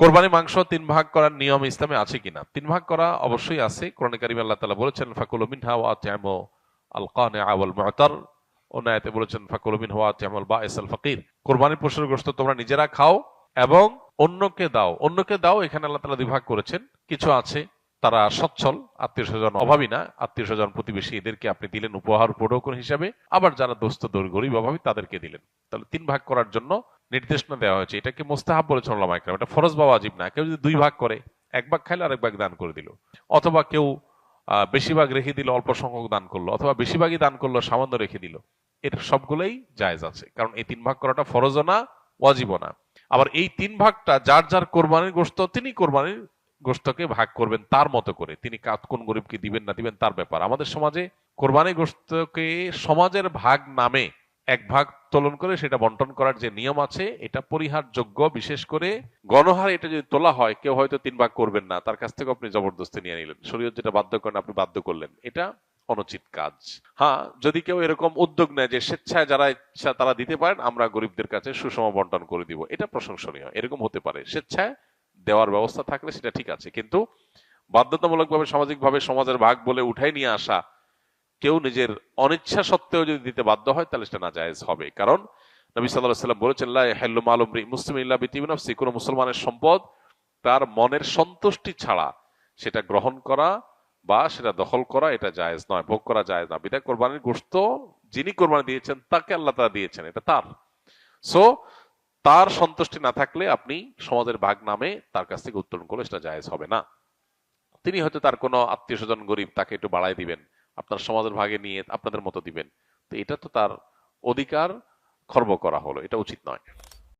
কোরবানি মাংস তিন ভাগ করার নিয়ম ইসলামে আছে কিনা? তিন ভাগ করা অবশ্যই আছে। কোরআন কারিম আল্লাহ তাআলা বলেছেন, ফাকুল মিনহা ওয়া আত'আমু আল কানিআ ওয়াল মু'তার। অন্য আয়াতে বলেছেন, ফাকুল মিনহা ওয়া আত'আমু আল বাঈস আল ফাকির কোরবানির পশুর গোশত তোমরা নিজেরা খাও এবং অন্যকে দাও। অন্যকে দাও, এখানে আল্লাহ তালা দুই ভাগ করেছেন। কিছু আছে, তারা সচ্ছল আত্মীয় স্বজন অভাবী না। আত্মীয় স্বজন প্রতিবেশী এদেরকে আপনি দিলেন উপহার উপঢৌকন হিসাবে। আবার যারা দোস্ত দৌড় গরিব, অভাবী, তাদেরকে দিলেন। তাহলে তিন ভাগ করার জন্য নির্দেশনা দেওয়া হয়েছে। এটাকে মোস্তাহাব বলেছেন ওলামা একরাম এটা ফরজ বা ওয়াজিব না। কেউ যদি দুই ভাগ করে, এক ভাগ খাইলে, আরেক ভাগ দান করে দিল। অথবা কেউ বেশিরভাগ রেখে দিল, অল্প সংখ্যক দান করল, অথবা বেশিরভাগই দান করল, সামান্য রেখে দিল। এর সবগুলোই জায়েজ আছে। কারণ এই তিন ভাগ করাটা ফরজও না, ওয়াজিবও না। আবার এই তিন ভাগটা যার যার কোরবানির গোশত, তিনি কোরবানির গোশতকে ভাগ করবেন তার মতো করে। তিনি কাত কোন গরিবকে দিবেন না দিবেন তার ব্যাপার। আমাদের সমাজে কোরবানি গোশতকে সমাজের ভাগ নামে এক ভাগ তোলন করে সেটা বন্টন করার যে নিয়ম আছে, এটা পরিহারযোগ্য, বিশেষ করে গণহারে এটা যদি তোলা হয়, কেউ হয়তো তিন ভাগ করবেন না। তার কাছ থেকে আপনি জবরদস্তি নিয়ে নিলেন। শরীয়ত যেটা বাধ্য করেন, আপনি বাধ্য করলেন। এটা অনুচিত কাজ। হ্যাঁ যদি কেউ এরকম উদ্যোগ নেয় যে স্বেচ্ছায় যারা ইচ্ছা তারা দিতে পারেন, আমরা গরিবদের কাছে সুষম বন্টন করে দিব। এটা প্রশংসনীয়। এরকম হতে পারে। স্বেচ্ছায় দেওয়ার ব্যবস্থা থাকলে সেটা ঠিক আছে। কিন্তু বাধ্যতামূলকভাবে, সামাজিকভাবে সমাজের ভাগ বলে উঠাই নিয়ে আসা কেউ নিজের অনিচ্ছা সত্ত্বেও যদি দিতে বাধ্য হয়, তাহলে সেটা না জায়েজ হবে। কারণ নবী সাল্লাহ সাল্লাম বলেছেন, লা ইয়াহিল্লু মুসলিম ইল্লা বিতিবিনাফসি কোনো মুসলমানের সম্পদ তার মনের সন্তুষ্টি ছাড়া সেটা গ্রহণ করা বা সেটা দখল করা এটা জায়েজ নয়, ভোগ করা জায়েজ না। বিদায় কোরবানির গোশত যিনি কোরবানি দিয়েছেন, তাকে আল্লাহ তাআলা দিয়েছেন, এটা তার। সো, তার সন্তুষ্টি না থাকলে আপনি সমাজের ভাগ নামে তার কাছ থেকে উত্তোলন করলে সেটা জায়েজ হবে না। তিনি হয়তো তার কোনো আত্মীয় স্বজন গরিব, তাকে একটু বাড়ায় দিবেন। আপনার সমাজের ভাগে নিয়ে আপনাদের মতো দিবেন। তো এটা তো তার অধিকার খর্ব করা হলো, এটা উচিত নয়।